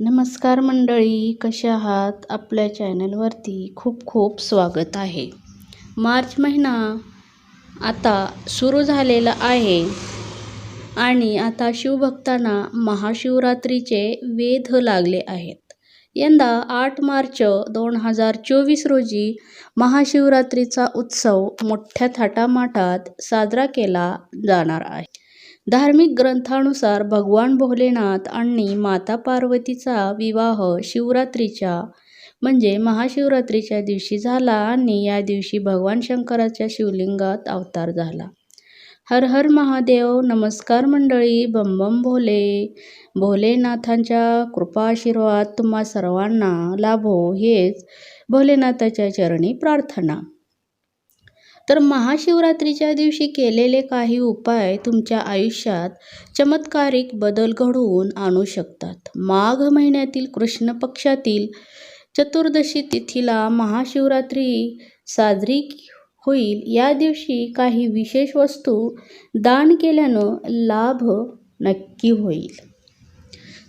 नमस्कार मंडळी कशा आहात? आपल्या चॅनलवरती खूप खूप स्वागत आहे. मार्च महिना आता सुरू झालेला आहे आणि आता शिवभक्तांना महाशिवरात्रीचे वेध लागले आहेत. यंदा आठ मार्च दोन हजार चोवीस रोजी महाशिवरात्रीचा उत्सव मोठ्या थाटामाटात साजरा केला जाणार आहे. धार्मिक ग्रंथानुसार भगवान भोलेनाथ आणि माता पार्वतीचा विवाह शिवरात्रीच्या म्हणजे महाशिवरात्रीच्या दिवशी झाला आणि या दिवशी भगवान शंकराच्या शिवलिंगात अवतार झाला. हर हर महादेव नमस्कार मंडळी बम भोले. भोलेनाथांच्या कृपा आशीर्वाद तुम्हा सर्वांना लाभो हेच भोलेनाथाच्या चरणी प्रार्थना. तर महाशिवरात्रीच्या दिवशी केलेले काही उपाय तुमच्या आयुष्यात चमत्कारिक बदल घडवून आणू शकतात. माघ महिन्यातील कृष्ण पक्षातील चतुर्दशी तिथीला महाशिवरात्री साजरी होईल. या दिवशी काही विशेष वस्तू दान केल्यानं लाभ नक्की होईल.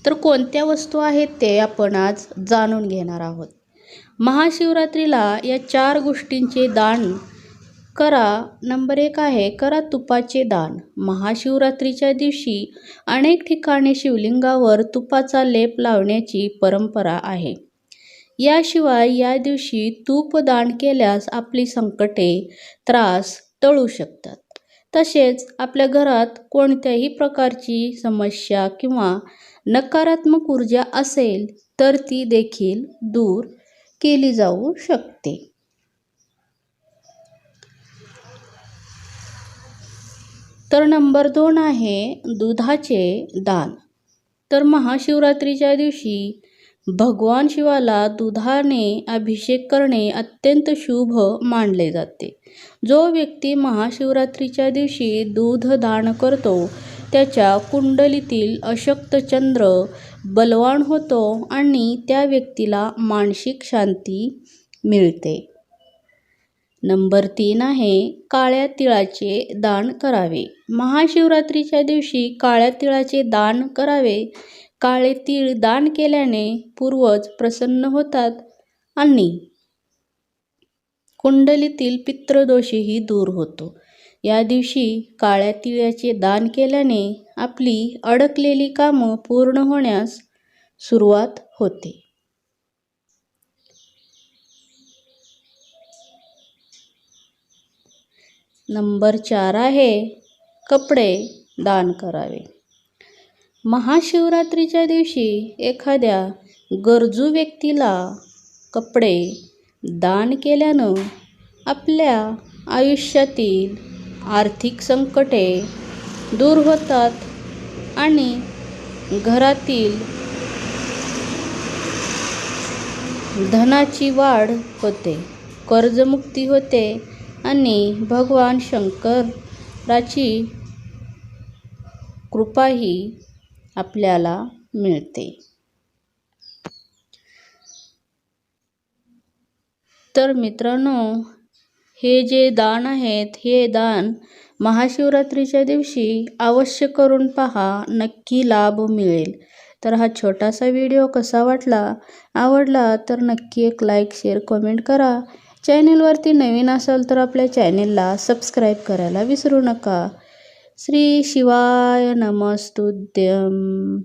तर कोणत्या वस्तू आहेत ते आपण आज जाणून घेणार आहोत. महाशिवरात्रीला या चार गोष्टींचे दान करा. नंबर एक आहे करा तुपाचे दान. महाशिवरात्रीच्या दिवशी अनेक ठिकाणी शिवलिंगावर तुपाचा लेप लावण्याची परंपरा आहे. याशिवाय या दिवशी तूप दान केल्यास आपली संकटे त्रास टळू शकतात. तसेच आपल्या घरात कोणत्याही प्रकारची समस्या किंवा नकारात्मक ऊर्जा असेल तर ती देखील दूर केली जाऊ शकते. तर नंबर दोन आहे दुधाचे दान. तर महाशिवरात्रीच्या दिवशी भगवान शिवाला दुधाने अभिषेक करणे अत्यंत शुभ मानले जाते. जो व्यक्ती महाशिवरात्रीच्या दिवशी दूध दान करतो त्याच्या कुंडलीतील अशक्त चंद्र बलवान होतो आणि त्या व्यक्तीला मानसिक शांती मिळते. नंबर तीन आहे काळ्या तिळाचे दान करावे. महाशिवरात्रीच्या दिवशी काळ्या तिळाचे दान करावे. काळे तीळ दान केल्याने पूर्वज प्रसन्न होतात आणि कुंडलीतील पितृदोषही दूर होतो. या दिवशी काळ्या तिळाचे दान केल्याने आपली अडकलेली कामं पूर्ण होण्यास सुरुवात होते. नंबर चार आहे कपडे दान करावे. महाशिवरात्रीच्या दिवशी एखाद्या गरजू व्यक्तीला कपडे दान केल्यानं आपल्या आयुष्यातील आर्थिक संकटे दूर होतात आणि घरातील धनाची वाढ होते कर्जमुक्ती होते आणि भगवान शंकराची कृपाही आपल्याला मिळते. तर मित्रांनो हे जे दान आहेत हे दान महाशिवरात्रीच्या दिवशी अवश्य करून पहा नक्की लाभ मिळेल. तर हा छोटासा व्हिडिओ कसा वाटला आवडला तर नक्की एक लाईक शेअर कमेंट करा. चॅनेलवरती नवीन असाल तर आपल्या चॅनेलला सबस्क्राईब करायला विसरू नका. श्री शिवाय नमस्तुद्यम